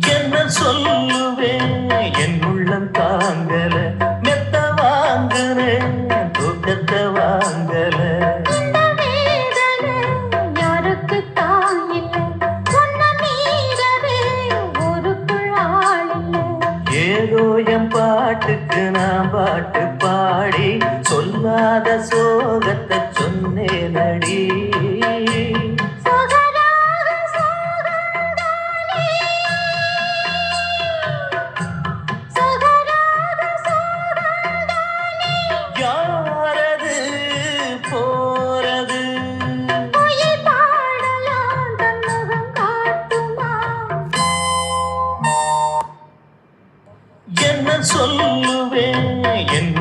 என்ன சொல்லுவேன் என் உள்ளம் தாங்கல மெத்த வாங்குற தூக்கத்தை வாங்கல. ஆள் இல்லை. ஏதோ என் பாட்டுக்கு நான் பாட்டு பாடி சொல்லாத சோகத்தை சொன்னேனடி. என்ன சொல்லுவேன்?